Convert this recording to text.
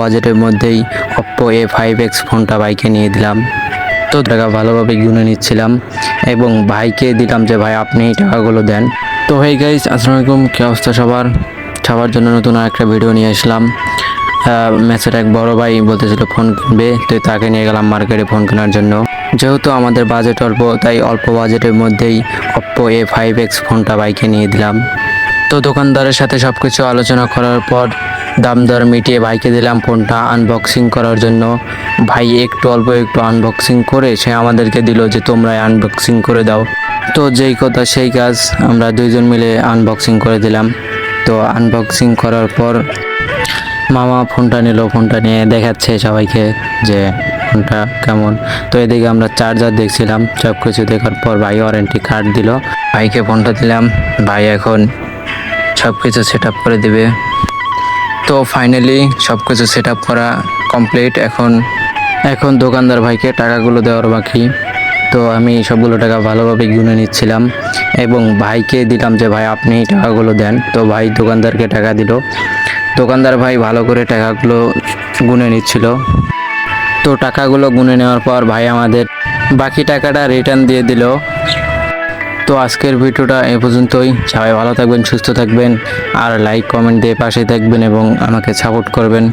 বাজেটের মধ্যেই Oppo A five x ফোনটা বাইকে নিয়ে দিলাম। তো টাকা ভালোভাবে গুনে নিচ্ছিলাম এবং ভাইকে দিলাম যে, ভাই, আপনি এই টাকাগুলো দেন। তো হেই গাইজ আসসালামু আলাইকুম। কী অবস্থা সবার? সবার জন্য নতুন আর একটা ভিডিও নিয়ে আসলাম। ম্যাচের এক বড় ভাই বলতেছিল ফোন কিনবে, তো তাকে নিয়ে গেলাম মার্কেটে ফোন কেনার জন্য। যেহেতু আমাদের বাজেট অল্প, তাই অল্প বাজেটের মধ্যেই অপ্পো এ ফাইভ এক্স ফোনটা বাইকে নিয়ে দিলাম। তো দোকানদারের সাথে সব কিছু আলোচনা করার পর দাম দর মিটিয়ে ভাইকে দিলাম ফোনটা আনবক্সিং করার জন্য। ভাই একটু অল্প একটু আনবক্সিং করে সে আমাদেরকে দিল যে তোমরা আনবক্সিং করে দাও। তো যেই কথা সেই কাজ আমরা দুইজন মিলে আনবক্সিং করে দিলাম। তো আনবক্সিং করার পর মামা ফোনটা নিল, ফোনটা নিয়ে দেখাচ্ছে সবাইকে যে ফোনটা কেমন। তো এদিকে আমরা চার্জার দেখছিলাম সব কিছু দেখার পর ভাই ওয়ারেন্টি কার্ড দিল। ভাইকে ফোনটা দিলাম, ভাই এখন সব কিছু সেট আপ করে দেবে। তো ফাইনালি সব কিছু সেট আপ করা কমপ্লিট এখন এখন দোকানদার ভাইকে টাকাগুলো দেওয়ার বাকি। তো আমি সবগুলো টাকা ভালোভাবে গুনে নিচ্ছিলাম এবং ভাইকে দিলাম যে, ভাই, আপনি টাকাগুলো দেন। তো ভাই দোকানদারকে টাকা দিল। দোকানদার ভাই ভালো করে টাকাগুলো গুনে নিচ্ছিল। তো টাকাগুলো গুনে নেওয়ার পর ভাই আমাদের বাকি টাকাটা রিটার্ন দিয়ে দিল। তো আজকের ভিডিওটা এ পর্যন্তই। সবাই ভালো থাকবেন, সুস্থ থাকবেন, আর লাইক কমেন্ট দিয়ে পাশে থাকবেন এবং আমাকে সাপোর্ট করবেন।